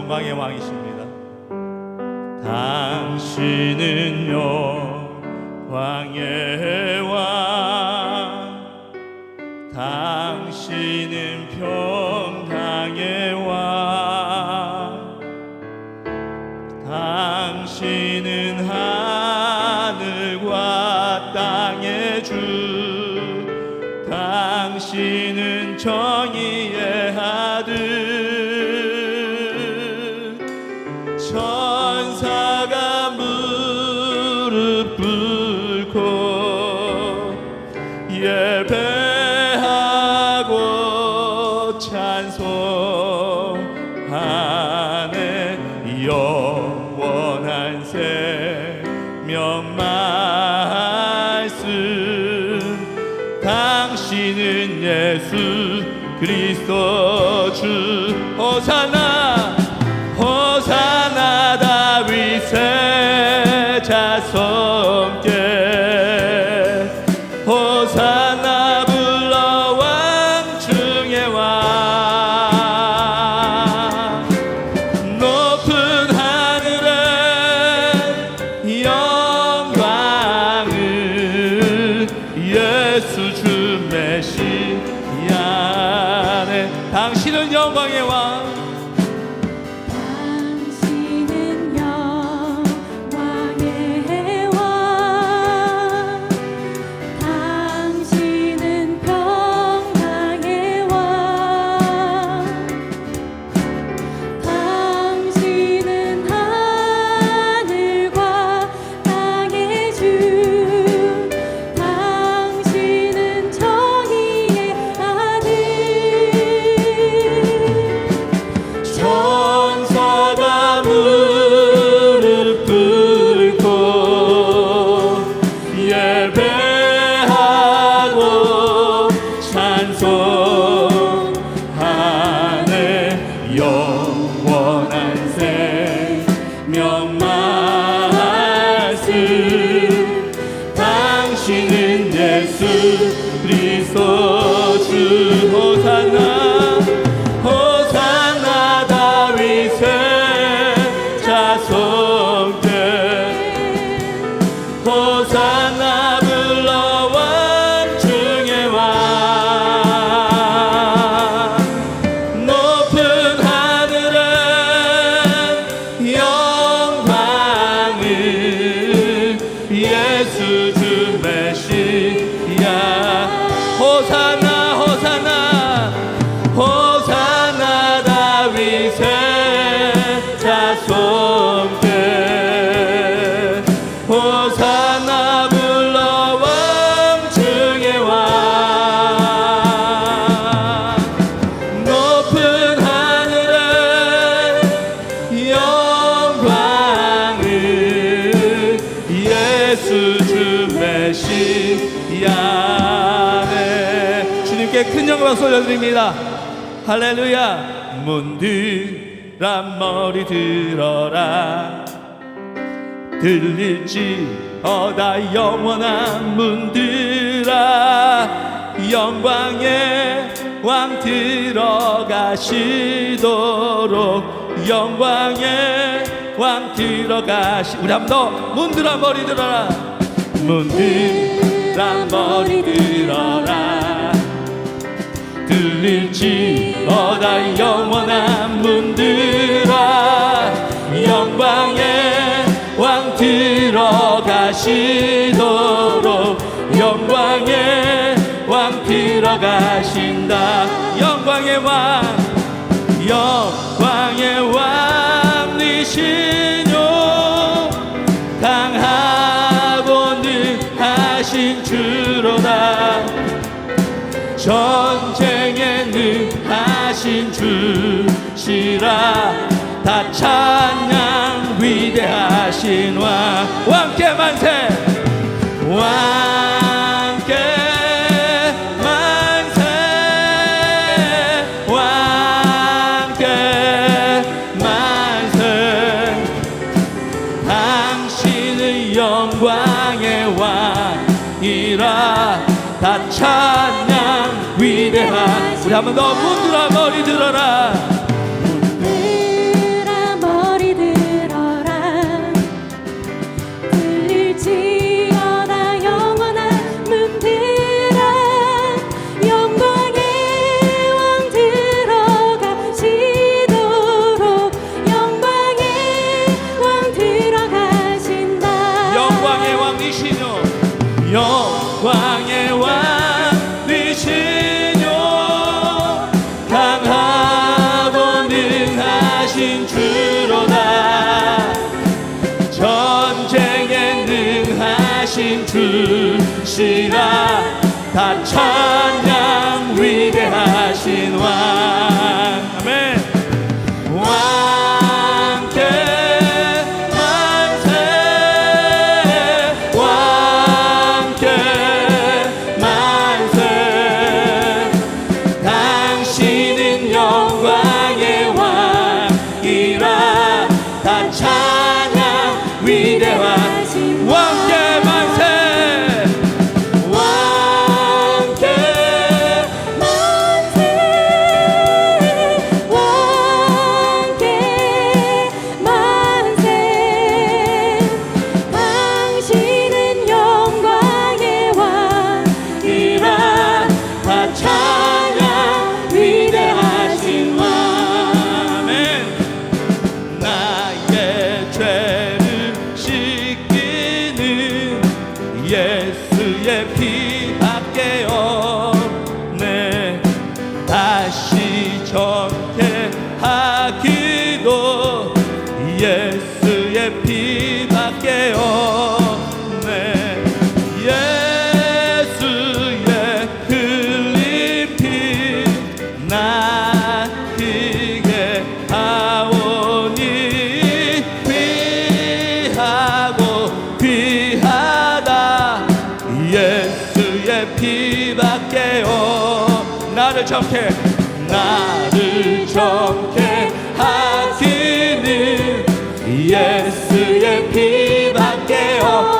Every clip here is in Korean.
영광의 왕이십니다. 당신은 영광의 왕, 생명 말씀 당신은 예수 그리스도 주 호산나 할렐루야. 문드란 머리 들어라. 들릴지어다 영원한 문들아. 영광의 왕 들어가시도록. 영광의 왕 들어가시 우리 한 번 더 문들아 머리 들어라. 문들아 머리 들어라 들릴지어다 영원한 문들아. 영광의 왕 들어가시도록 영광의 왕 들어가신다. 영광의 왕 영광의 왕이시뇨. 강하고 능하신 주로다. 전 주시라. 다 찬양 위대하신 왕 왕께 만세. 왕께 만세. 왕께 만세. 당신은 영광의 왕이라. 다 찬양 위대한 우리 한번더 문들아 머리 들어라 영광이 나를 정케 나를 정케 하시는 예수의 피밖에 없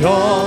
여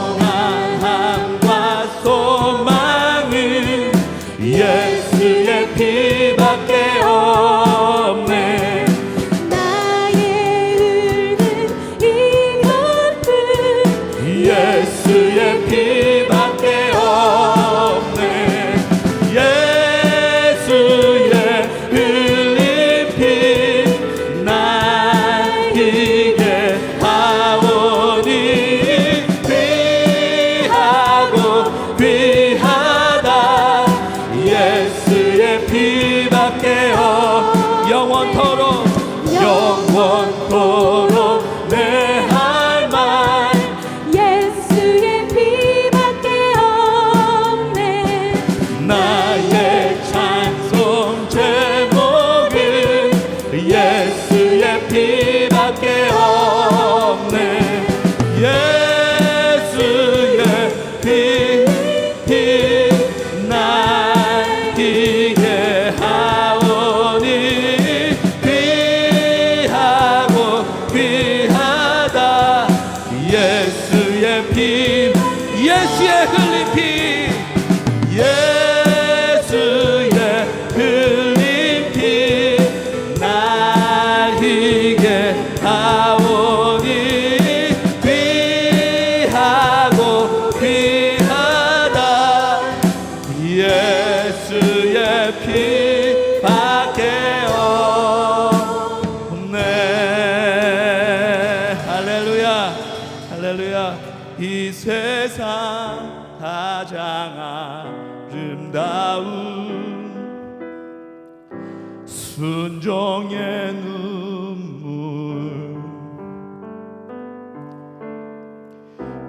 예수의 피밖에 없 아름다운 순종의 눈물.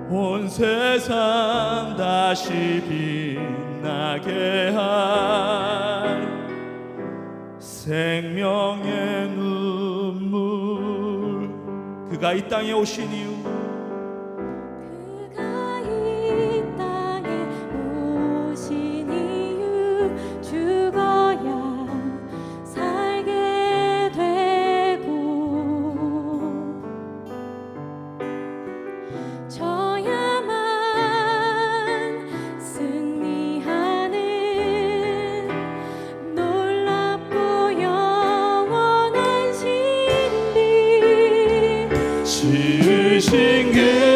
온 세상 다시 빛나게 할 생명의 눈물. 그가 이 땅에 오신 이유 good.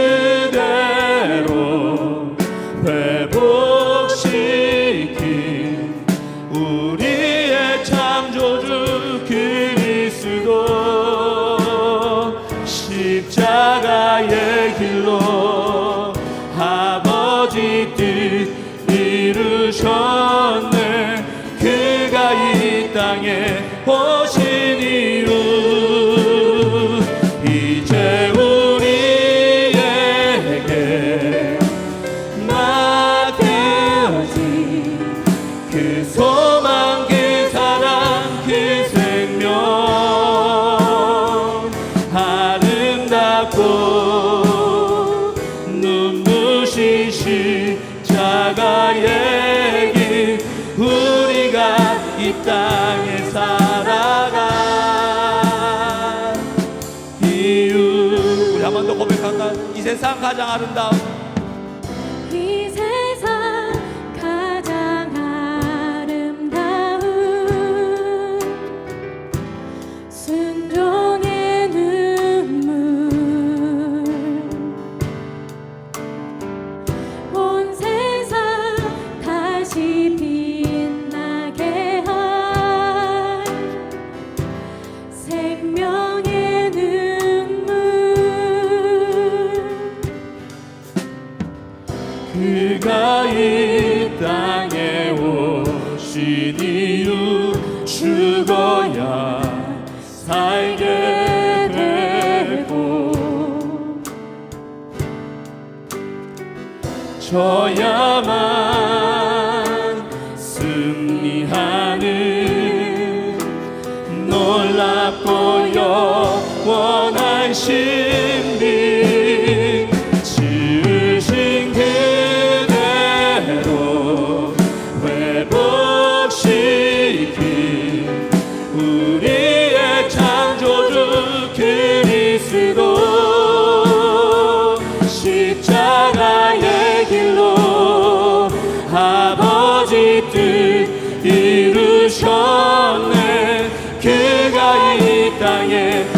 아름다운 이 세상 가장 아름다운 이뜻 이루셨네. 그가 이 땅에